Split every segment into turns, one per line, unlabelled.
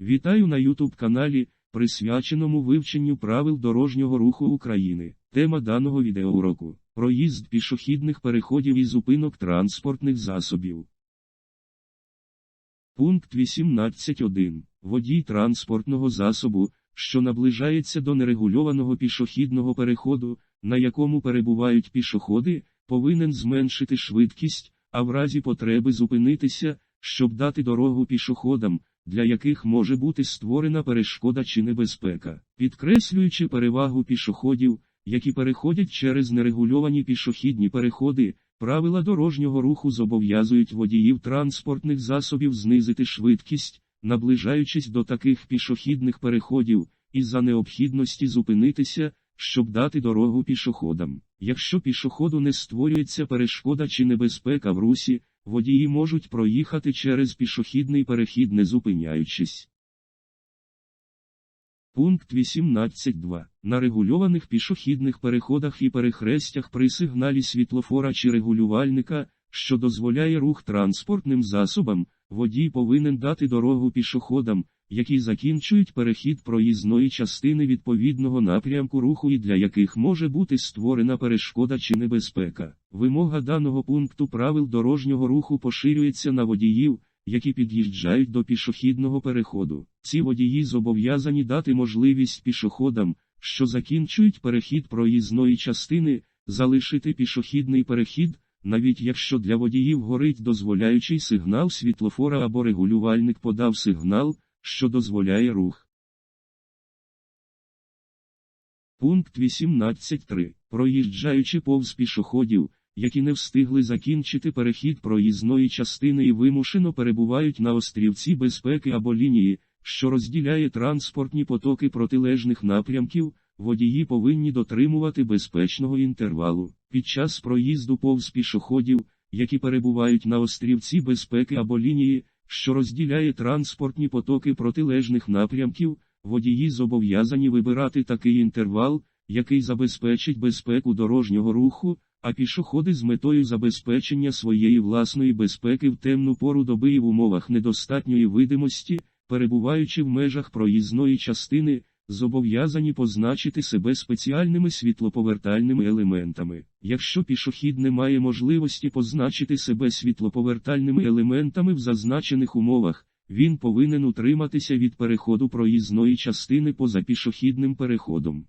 Вітаю на YouTube каналі, присвяченому вивченню правил дорожнього руху України. Тема даного відеоуроку – проїзд пішохідних переходів і зупинок транспортних засобів. Пункт 18.1. Водій транспортного засобу, що наближається до нерегульованого пішохідного переходу, на якому перебувають пішоходи, повинен зменшити швидкість, а в разі потреби зупинитися, щоб дати дорогу пішоходам, для яких може бути створена перешкода чи небезпека, підкреслюючи перевагу пішоходів, які переходять через нерегульовані пішохідні переходи, правила дорожнього руху зобов'язують водіїв транспортних засобів знизити швидкість, наближаючись до таких пішохідних переходів, і за необхідності зупинитися, щоб дати дорогу пішоходам. Якщо пішоходу не створюється перешкода чи небезпека в русі, водії можуть проїхати через пішохідний перехід не зупиняючись. Пункт 18.2. На регульованих пішохідних переходах і перехрестях при сигналі світлофора чи регулювальника, що дозволяє рух транспортним засобам, водій повинен дати дорогу пішоходам, які закінчують перехід проїзної частини відповідного напрямку руху і для яких може бути створена перешкода чи небезпека. Вимога даного пункту правил дорожнього руху поширюється на водіїв, які під'їжджають до пішохідного переходу. Ці водії зобов'язані дати можливість пішоходам, що закінчують перехід проїзної частини, залишити пішохідний перехід, навіть якщо для водіїв горить дозволяючий сигнал світлофора або регулювальник подав сигнал, що дозволяє рух. Пункт 18.3. Проїжджаючи повз пішоходів, які не встигли закінчити перехід проїзної частини і вимушено перебувають на острівці безпеки або лінії, що розділяє транспортні потоки протилежних напрямків, водії повинні дотримувати безпечного інтервалу. Під час проїзду повз пішоходів, які перебувають на острівці безпеки або лінії, що розділяє транспортні потоки протилежних напрямків, водії зобов'язані вибирати такий інтервал, який забезпечить безпеку дорожнього руху, а пішоходи з метою забезпечення своєї власної безпеки в темну пору доби і в умовах недостатньої видимості, перебуваючи в межах проїзної частини, зобов'язані позначити себе спеціальними світлоповертальними елементами. Якщо пішохід не має можливості позначити себе світлоповертальними елементами в зазначених умовах, він повинен утриматися від переходу проїзної частини поза пішохідним переходом.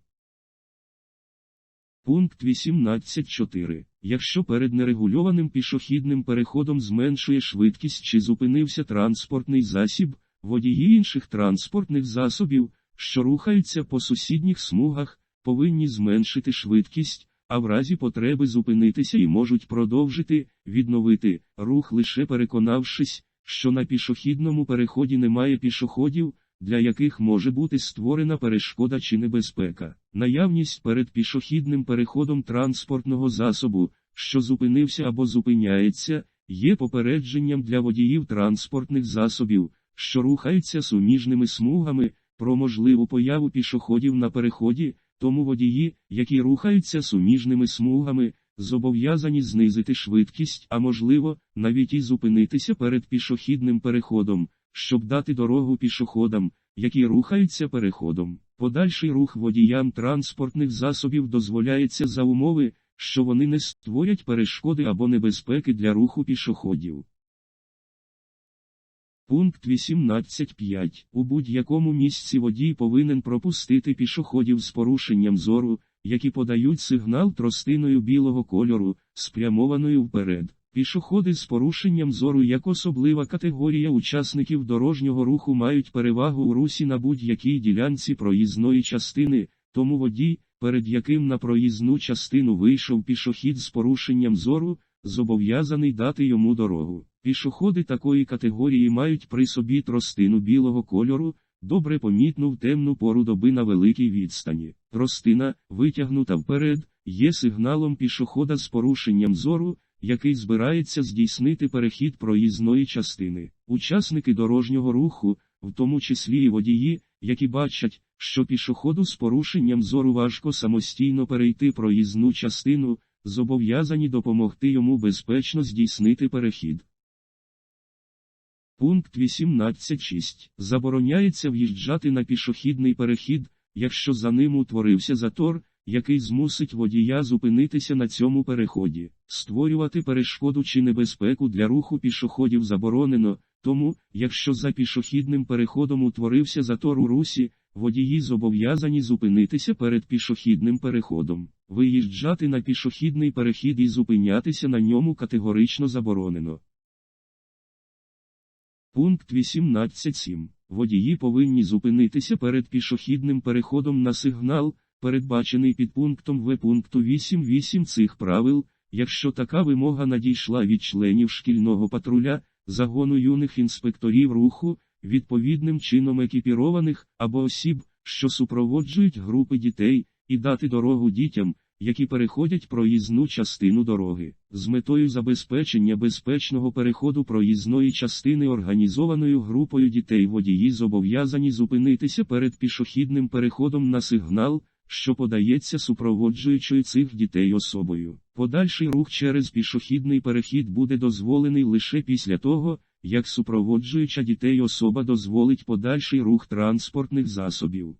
Пункт 18.4. Якщо перед нерегульованим пішохідним переходом зменшує швидкість чи зупинився транспортний засіб, водії інших транспортних засобів, що рухаються по сусідніх смугах, повинні зменшити швидкість, а в разі потреби зупинитися і можуть продовжити, відновити рух лише переконавшись, що на пішохідному переході немає пішоходів, для яких може бути створена перешкода чи небезпека. Наявність перед пішохідним переходом транспортного засобу, що зупинився або зупиняється, є попередженням для водіїв транспортних засобів, що рухаються суміжними смугами, про можливу появу пішоходів на переході, тому водії, які рухаються суміжними смугами, зобов'язані знизити швидкість, а можливо, навіть і зупинитися перед пішохідним переходом, щоб дати дорогу пішоходам, які рухаються переходом. Подальший рух водіям транспортних засобів дозволяється за умови, що вони не створять перешкоди або небезпеки для руху пішоходів. Пункт 18.5. У будь-якому місці водій повинен пропустити пішоходів з порушенням зору, які подають сигнал тростиною білого кольору, спрямованою вперед. Пішоходи з порушенням зору як особлива категорія учасників дорожнього руху мають перевагу у русі на будь-якій ділянці проїзної частини, тому водій, перед яким на проїзну частину вийшов пішохід з порушенням зору, зобов'язаний дати йому дорогу. Пішоходи такої категорії мають при собі тростину білого кольору, добре помітну в темну пору доби на великій відстані. Тростина, витягнута вперед, є сигналом пішохода з порушенням зору, який збирається здійснити перехід проїзної частини. Учасники дорожнього руху, в тому числі і водії, які бачать, що пішоходу з порушенням зору важко самостійно перейти проїзну частину, зобов'язані допомогти йому безпечно здійснити перехід. Пункт 18.6. Забороняється в'їжджати на пішохідний перехід, якщо за ним утворився затор, який змусить водія зупинитися на цьому переході. Створювати перешкоду чи небезпеку для руху пішоходів заборонено, тому, якщо за пішохідним переходом утворився затор у русі, водії зобов'язані зупинитися перед пішохідним переходом. Виїжджати на пішохідний перехід і зупинятися на ньому категорично заборонено. Пункт 18.7. Водії повинні зупинитися перед пішохідним переходом на сигнал, передбачений підпунктом В пункту 8.8 цих правил, якщо така вимога надійшла від членів шкільного патруля, загону юних інспекторів руху, відповідним чином екіпірованих або осіб, що супроводжують групи дітей, і дати дорогу дітям, які переходять проїзну частину дороги, з метою забезпечення безпечного переходу проїзної частини організованою групою дітей водії зобов'язані зупинитися перед пішохідним переходом на сигнал, що подається супроводжуючою цих дітей особою. Подальший рух через пішохідний перехід буде дозволений лише після того, як супроводжуюча дітей особа дозволить подальший рух транспортних засобів.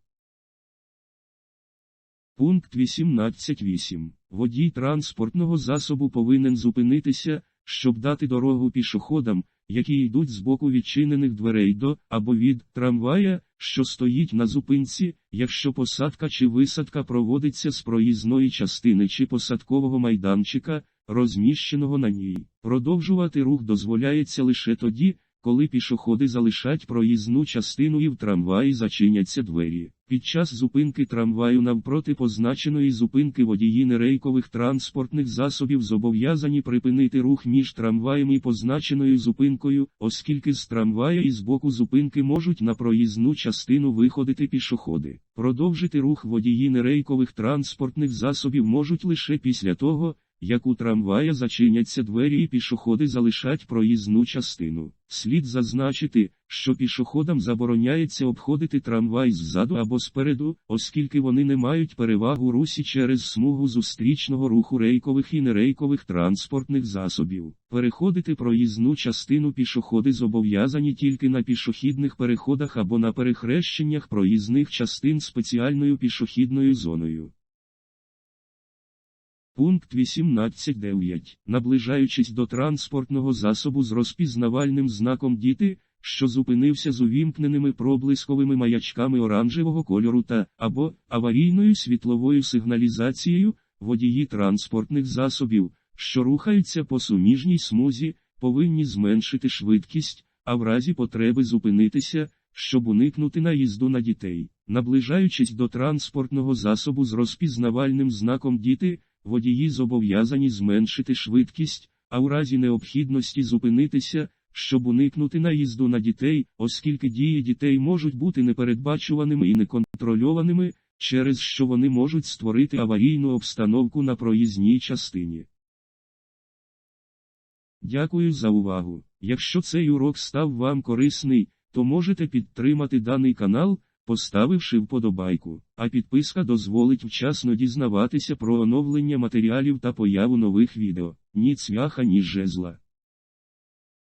Пункт 18.8. Водій транспортного засобу повинен зупинитися, щоб дати дорогу пішоходам, які йдуть з боку відчинених дверей до або від трамвая, що стоїть на зупинці, якщо посадка чи висадка проводиться з проїзної частини чи посадкового майданчика, розміщеного на ній. Продовжувати рух дозволяється лише тоді, коли пішоходи залишать проїзну частину і в трамваї зачиняться двері. Під час зупинки трамваю навпроти позначеної зупинки водії нерейкових транспортних засобів зобов'язані припинити рух між трамваєм і позначеною зупинкою, оскільки з трамвая і з боку зупинки можуть на проїзну частину виходити пішоходи. Продовжити рух водії нерейкових транспортних засобів можуть лише після того, як у трамвая зачиняться двері і пішоходи залишать проїзну частину. Слід зазначити, що пішоходам забороняється обходити трамвай ззаду або спереду, оскільки вони не мають перевагу русі через смугу зустрічного руху рейкових і нерейкових транспортних засобів. Переходити проїзну частину пішоходи зобов'язані тільки на пішохідних переходах або на перехрещеннях проїзних частин спеціальною пішохідною зоною. Пункт 18.9. Наближаючись до транспортного засобу з розпізнавальним знаком діти, що зупинився з увімкненими проблисковими маячками оранжевого кольору та або аварійною світловою сигналізацією, водії транспортних засобів, що рухаються по суміжній смузі, повинні зменшити швидкість, а в разі потреби зупинитися, щоб уникнути наїзду на дітей. Наближаючись до транспортного засобу з розпізнавальним знаком діти, водії зобов'язані зменшити швидкість, а у разі необхідності зупинитися, щоб уникнути наїзду на дітей, оскільки дії дітей можуть бути непередбачуваними і неконтрольованими, через що вони можуть створити аварійну обстановку на проїзній частині. Дякую за увагу. Якщо цей урок став вам корисний, то можете підтримати даний канал поставивши вподобайку, а підписка дозволить вчасно дізнаватися про оновлення матеріалів та появу нових відео. Ні цвяха, ні жезла.